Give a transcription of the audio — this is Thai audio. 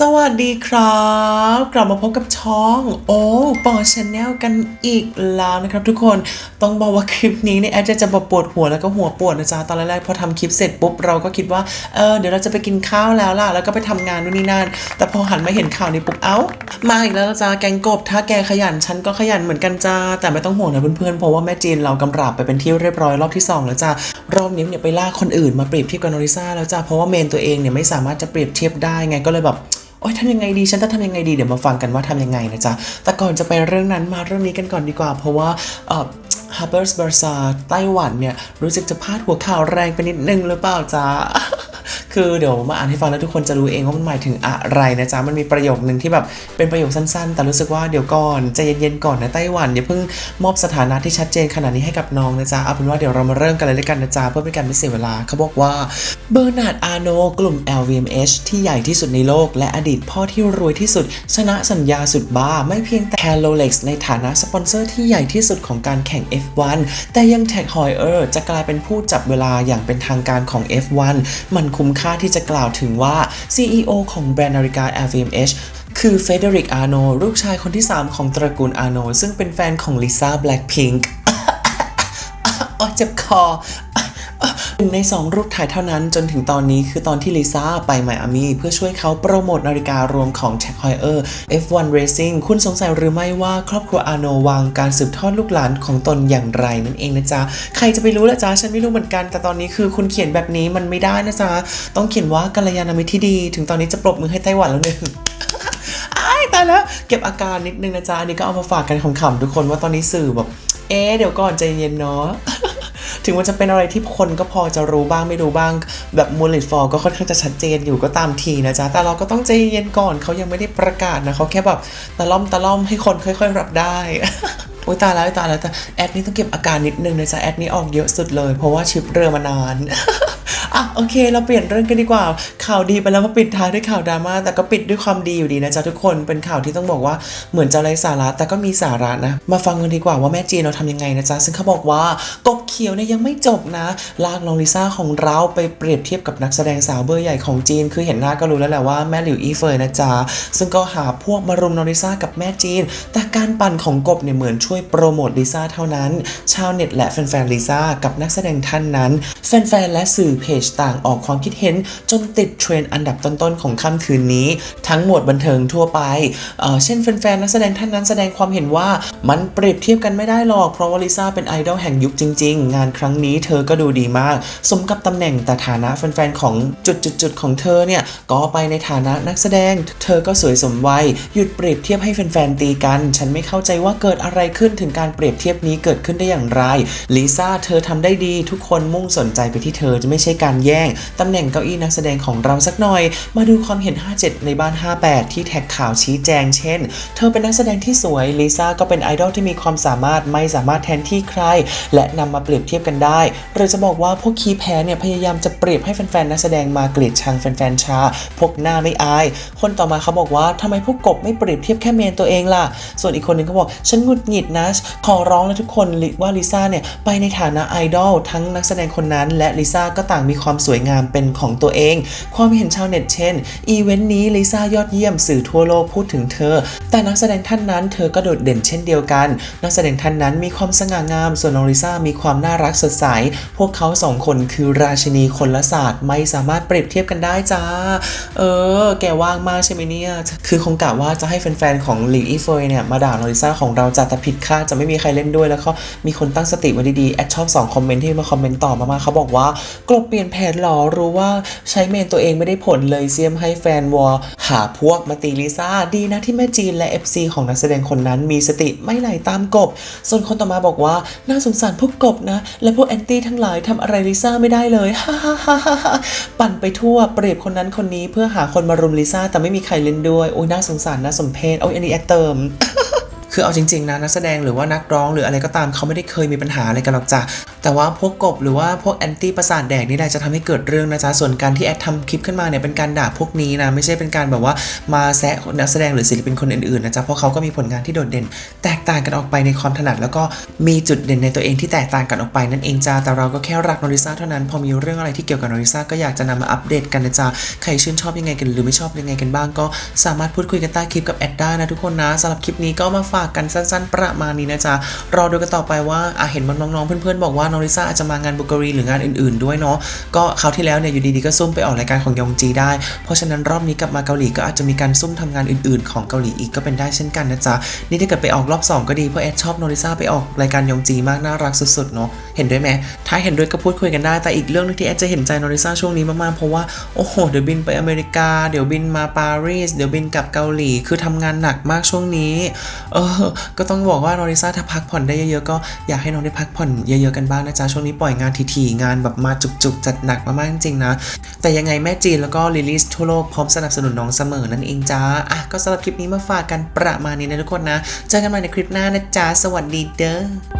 สวัสดีครับ กลับมาพบกับช่อง โอ้ปอชาแนลกันอีกแล้วนะครับทุกคนต้องบอกว่าคลิปนี้เนี่ยแอดจะจะปวดหัวแล้วก็หัวปวดนะจ๊ะตอนแรกๆพอทำคลิปเสร็จปุ๊บเราก็คิดว่าเออเดี๋ยวเราจะไปกินข้าวแล้วล่ะแล้วก็ไปทำงานนู่นนี่นั่นแต่พอหันมาเห็นข่าวนี้ปุ๊บเอ้ามาอีกแล้วจ๊ะแกงกบ ถ้าแกขยันฉันก็ขยันเหมือนกันจ้าแต่ไม่ต้องห่วงนะเพื่อนๆเพราะว่าแม่จีนเรากำราบไปเป็นที่เรียบร้อยรอบที่สองแล้วจ้ารอบนี้เนี่ยไปลากคนอื่นมาเปรียบเทียบกับโนริซ่าแล้วจ้าเพราะว่าเมนตัวเองเนี่ยไม่สามารถจะเปรียบเทียบได้ไงก็เลยแบบ โอ๊ยทำยังไงดี ฉันจะทำยังไงดี เดี๋ยวมาฟังกันว่าทำยังไงนะจ๊ะ แต่ก่อนจะไปเรื่องนั้นมาเรื่องนี้กันก่อนดีกว่า เพราะว่าเอ่อ Harper's Bazaar ไต้หวันเนี่ย รู้สึกจะพาดหัวข่าวแรงไปนิดนึงหรือเปล่าจ๊ะ คือเดี๋ยวมาอ่านให้ฟังแล้วทุกคนจะรู้เองว่ามันหมายถึงอะไรนะจ๊ะมันมีประโยคหนึ่งที่แบบเป็นประโยคสั้นๆ แต่รู้สึกว่าเดี๋ยวก่อนใจเย็นๆก่อนนะไต้หวันอย่าเพิ่งมอบสถานะที่ชัดเจนขนาดนี้ให้กับน้องนะจ๊ะเอาเป็นว่าเดี๋ยวเรามาเริ่มกันเลยแล้วกันนะจ๊ะเพื่อเป็นการไม่เสียเวลาเขาบอกว่าเบอร์นาร์ดอาโนกลุ่ม LVMH ที่ใหญ่ที่สุดในโลก และอดีตพ่อที่รวยที่สุด ชนะสัญญาสุดบ้า ไม่เพียงแต่แค Rolex ในฐานะสปอนเซอร์ที่ใหญ่ที่สุดของการแข่ง F1 แต่ยังแท็กฮอยเออร์จะกลายเป็นผู้จับเวลาอย่างเป็นทางการของ F1 มันคุ้มค่าที่จะกล่าวถึงว่า CEO ของแบรนด์นาฬิกา LVMH คือเฟเดริกอาโนลูกชายคนที่ 3 ของตระกูลอาโนซึ่งเป็นแฟนของลิซ่าแบล็คพิงค์อ๋อเจ็บคอ หนึ่งใน 2 รูปถ่ายเท่านั้นจนถึงตอนนี้คือตอนที่ลิซ่าไปไมอามีเพื่อช่วยเขาโปรโมทนาฬิการวมของ Tag Heuer F1 Racing คุณสงสัยหรือไม่ว่าครอบครัวอาโนวางการสืบทอดลูกหลานของตนอย่างไรนั่นเองนะจ๊ะ ใครจะไปรู้ละจ๊ะ ฉันไม่รู้เหมือนกัน แต่ตอนนี้คือคุณเขียนแบบนี้มันไม่ได้นะจ๊ะ ต้องเขียนว่ากัลยาณมิตรที่ดี ถึงตอนนี้จะปรบมือให้ไต้หวันแล้วหนึ่งอ้ตายแล้วเก็บอาการนิดนึงนะจ๊ะอันนี้ก็เอามาฝากกันขำๆทุกคนว่าตอนนี้สื่อแบบเอ๊เดี๋ยวก่อนใจเย็นเนาะ ถึงมันจะเป็นอะไรที่คนก็พอจะรู้บ้างไม่รู้บ้าง แบบมูลิตฟอร์ก็ค่อนข้างจะชัดเจนอยู่ก็ตามทีนะจ๊ะ แต่เราก็ต้องใจเย็นก่อนเขายังไม่ได้ประกาศนะเขาแค่แบบตะล่อมตะล่อมให้คนค่อย ๆ รับได้โอ้ยตายแล้วตายแล้วแต่แอดนี้ต้องเก็บอาการนิดนึงนะจ๊ะแอดนี้ออกเยอะสุดเลย เพราะว่าชิปเรือมานาน อะโอเค เราเปลี่ยนเรื่องกันดีกว่า ข่าวดีไปแล้วมาปิดท้ายด้วยข่าวดราม่าแต่ก็ปิดด้วยความดีอยู่ดีนะจ๊ะทุกคนเป็นข่าวที่ต้องบอกว่าเหมือนจะไร้สาระแต่ก็มีสาระนะ มาฟังกันดีกว่าว่าแม่จีนเราทำยังไงนะจ๊ะซึ่งเขาบอกว่ากบเขียวเนี่ยยังไม่จบนะลากน้องลิซ่าของเราไปเปรียบเทียบกับนักแสดงสาวเบอร์ใหญ่ของจีน คือเห็นหน้าก็รู้แล้วแหละว่าแม่หลิวอีเฟยนะจ๊ะซึ่งก็หาพวกมารุมน้องลิซ่ากับแม่จีน แต่การปั่นของกบเนี่ยเหมือนช่วยโปรโมทลิซ่าเท่านั้น ชาวเน็ตและแฟนๆลิซ่ากับนักแสดงท่านนั้นแฟนๆและสื่อเพจต่างออกความคิดเห็นจนติดเทรนด์อันดับต้นๆ ของค่ำคืนนี้ ทั้งหมวดบันเทิงทั่วไปเเช่นแฟนๆนักแสดงท่านนั้นแสดงความเห็นว่ามันเปรียบเทียบกันไม่ได้หรอกเพราะว่าลิซ่าเป็นไอดอลแห่งยุคจริง ๆ งานครั้งนี้เธอก็ดูดีมาก สมกับตำแหน่งแต่ฐานะแฟนๆของจุดๆของเธอเนี่ยก็ไปในฐานะนักแสดง เธอก็สวยสมวัยหยุดเปรียบเทียบให้แฟนๆตีกัน ฉันไม่เข้าใจว่าเกิดอะไรขึ้นถึงการเปรียบเทียบนี้เกิดขึ้นได้อย่างไรลิซ่าเธอทำได้ดีทุกคนมุ่งสนใจไปที่เธอจะไม่ใช่การแย่งตำแหน่งเก้าอี้นักแสดงของเราสักหน่อย มาดูความเห็น 57 ในบ้าน 58 ที่แท็กข่าวชี้แจง เช่น เธอเป็นนักแสดงที่สวยลิซ่าก็เป็นไอดอลที่มีความสามารถไม่สามารถแทนที่ใคร และนำมาเปรียบเทียบกันได้หรือจะบอกว่าพวกคีแพ้เนี่ยพยายามจะเปรียบให้แฟนๆนักแสดงมาเกลียดชังแฟนๆชา พวกหน้าไม่อาย คนต่อมาเขาบอกว่าทำไมพวกกบไม่เปรียบเทียบแค่เมนตัวเองล่ะ ส่วนอีกคนหนึงเขาบอกฉันหงุดหงิดนะขอร้องเลยทุกคนว่าลิซ่าเนี่ยไปในฐานะไอดอลทั้งนักแสดงคนนั้นและลิซ่าก็ต่างมีความสวยงามเป็นของตัวเอง ความเห็นชาวเน็ตเช่น อีเวนต์นี้ลิซ่ายอดเยี่ยมสื่อทั่วโลกพูดถึงเธอ แต่นักแสดงท่านนั้นเธอก็โดดเด่นเช่นเดียวกัน นักแสดงท่านนั้นมีความสง่างาม ส่วนน้องลิซ่ามีความน่ารักสดใส พวกเขาสองคนคือราชินีคนละศาสตร์ ไม่สามารถเปรียบเทียบกันได้จ้า เออ แกว่างมากใช่ไหมเนี่ย คือคงกะว่าจะให้แฟนๆของหลิงอีเฟยเนี่ยมาด่าน้องลิซ่าของเราจะแต่ผิดคาดจะไม่มีใครเล่นด้วยแล้วก็มีคนตั้งสติไว้ดีๆแอดชอบสองคอมเมนต์ที่มาคอมเมนต์ต่อมามาเขาบอกว่ากลบเปลี่ยนแผนหรอรู้ว่าใช้เมนตัวเองไม่ได้ผลเลยเซียมให้แฟนวอร์หาพวกมาตีลิซ่า ดีนะที่แม่จีนและ FC ของนักแสดงคนนั้นมีสติไม่ไหลตามกบ ส่วนคนต่อมาบอกว่าน่าสงสารพวกกบนะ และพวกแอนตี้ทั้งหลายทำอะไรลิซ่าไม่ได้เลยฮ่าฮ่าฮ่าฮ่าปั่นไปทั่วเปรียบคนนั้นคนนี้เพื่อหาคนมารุมลิซ่าแต่ไม่มีใครเล่นด้วยโอ้ยน่าสงสารน่าสมเพชโอ้ยอันนี้แอดเติม คือเอาจริงๆนะนักแสดงหรือว่านักร้องหรืออะไรก็ตามเขาไม่ได้เคยมีปัญหาอะไรกันหรอกจ้ะแต่ว่าพวกกบหรือว่าพวกแอนตี้ประสาทแดกนี่แหละจะทำให้เกิดเรื่องนะจ๊ะส่วนการที่แอดทำคลิปขึ้นมาเนี่ยเป็นการด่าพวกนี้นะไม่ใช่เป็นการแบบว่ามาแซะนักแสดงหรือศิลปินคนอื่นๆนะจ๊ะเพราะเขาก็มีผลงานที่โดดเด่น แตกต่างกันออกไปในความถนัด แล้วก็มีจุดเด่นในตัวเองที่แตกต่างกันออกไปนั่นเองจ้าแต่เราก็แค่รักนอริซาเท่านั้นพอมีเรื่องอะไรที่เกี่ยวกับนอริซาก็อยากจะนำมาอัปเดตกันนะจ๊ะใครชื่นชอบยังไงกันหรือไม่ชอบยังไงกันบ้าง ก็สามารถพูดคุยกันใต้คลิปกับแอดได้นะทุกคนนะสำหรับคลิปนี้ก็มาฝากกันสั้น ๆ ประมาณนี้นะจ๊ะ รอดูกันต่อไปว่าอะเห็นมันน้องๆเพื่อนๆบอกว่านอริซ่าอาจจะมางานบุกรีหรืองานอื่นๆด้วยเนาะ ก็คราวที่แล้วเนี่ยอยู่ดีๆก็ซุ่มไปออกรายการของยองจีได้ เพราะฉะนั้นรอบนี้กลับมาเกาหลีก็อาจจะมีการซุ่มทำงานอื่นๆ ของเกาหลีอีกก็เป็นได้เช่นกันนะจ๊ะ นี่ถ้าเกิดไปออกรอบสองก็ดีเพราะแอดชอบนอริซ่าไปออกรายการยองจีมากน่ารักสุดๆเนาะ เห็นด้วยไหมถ้าเห็นด้วยก็พูดคุยกันได้ แต่อีกเรื่องนึงที่แอดจะเห็นใจนอริซ่าช่วงนี้มากๆ เพราะว่าโอ้โหเดี๋ยวบินไปอเมริกา เดี๋ยวบินมาปารีส เดี๋ยวบินกลับเกาหลี คือทำงานหนักมากช่วงนี้ เออก็ต้องบอกว่านอริซาถ้าพักผ่อนได้เยอะๆก็อยากให้น้องได้พักผ่อนเยอะๆกันบ้างนะจ๊ะช่วงนี้ปล่อยงานทีๆงานแบบมาจุกๆจัดหนักมากๆจริงๆนะ แต่ยังไงแม่จีนแล้วก็ลิลิสทั่วโลกพร้อมสนับสนุนน้องเสมอนั่นเองจ้าอะก็สำหรับคลิปนี้มาฝากกันประมาณนี้นะทุกคนนะ เจอกันใหม่ในคลิปหน้านะจ๊ะสวัสดีเด้อ